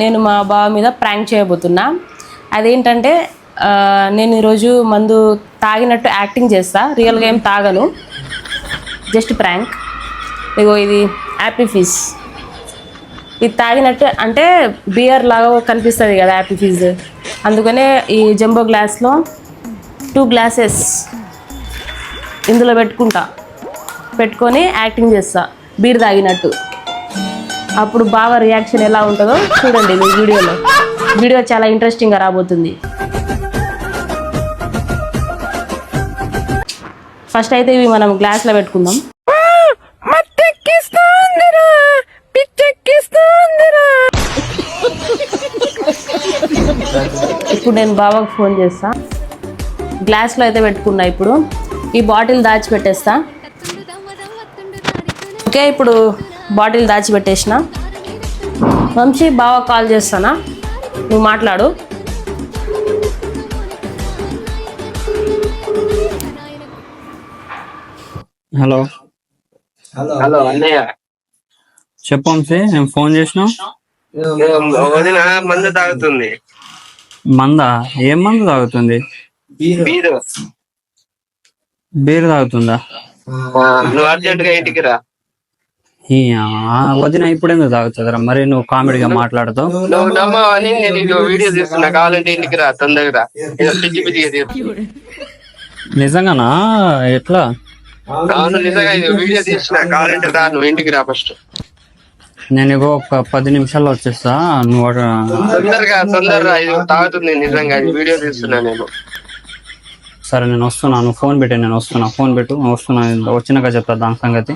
నేను మా బావ మీద ప్రాంక్ చేయబోతున్నా. అదేంటంటే నేను ఈరోజు మందు తాగినట్టు యాక్టింగ్ చేస్తా. రియల్గా ఏం తాగను. Just prank. ఇగో ఇది యాపీ ఫిజ్. ఇది తాగినట్టు అంటే బియర్ లాగా కనిపిస్తుంది కదా యాపీ ఫిజ్. అందుకనే ఈ జంబో గ్లాస్లో టూ గ్లాసెస్ ఇందులో పెట్టుకుంటా. పెట్టుకొని యాక్టింగ్ చేస్తా. బీర్ తాగినట్టు. అప్పుడు బాగా రియాక్షన్ ఎలా ఉంటుందో చూడండి మీ వీడియోలో. వీడియో చాలా ఇంట్రెస్టింగ్గా రాబోతుంది. ఫస్ట్ అయితే ఇవి మనం గ్లాస్లో పెట్టుకుందాం. ఇప్పుడు నేను బాబాకు ఫోన్ చేస్తా. గ్లాస్లో అయితే పెట్టుకున్నా ఇప్పుడు. ఈ బాటిల్ దాచిపెట్టేస్తా. ఓకే ఇప్పుడు బాటిల్ దాచిపెట్టేసిన. వంశీ బావ కాల్ చేస్తానా? నువ్వు మాట్లాడు. హలో. హలో. అన్నయ్య. చెప్పు వంశీ నేను ఫోన్ చేసిన వదిన మందు తాగుతుంది. మందా? ఏం మందు తాగుతుంది? బీరు. బీర్. తాగుతుందా? నువ్వు అర్జెంట్గా ఇంటికి రా. వదిన ఇప్పుడు ఎందుకు తాగుతుందిరా మరి నువ్వు కామెడీగా మాట్లాడుతావు? నువ్వు నమ్మవని నేను ఇదిగో వీడియో తీస్తున్నా కావాలంటే ఇంటికి రా తొందరగా రా. ఏదో పిచ్చి పిచ్చిగా తీస్తు. నిజంగానా? ఎట్లా? అవును నిజంగా ఇది వీడియో తీస్తున్నా కావాలంటే రా నువ్వు ఇంటికి రా ఫస్ట్. నేను ఇగో ఒక పది నిమిషాల్లో వచ్చేస్తా నువ్వు అటు- తొందరగా తొందరగా ఇది తాగుతుంది నిజంగా ఇది వీడియో తీస్తున్నా నేను. సరే నేను వస్తున్నా నువ్వు ఫోన్ పెట్టే నేను వస్తున్నా ఫోన్ పెట్టు వస్తున్నా వచ్చినాక చెప్తా దాని సంగతి.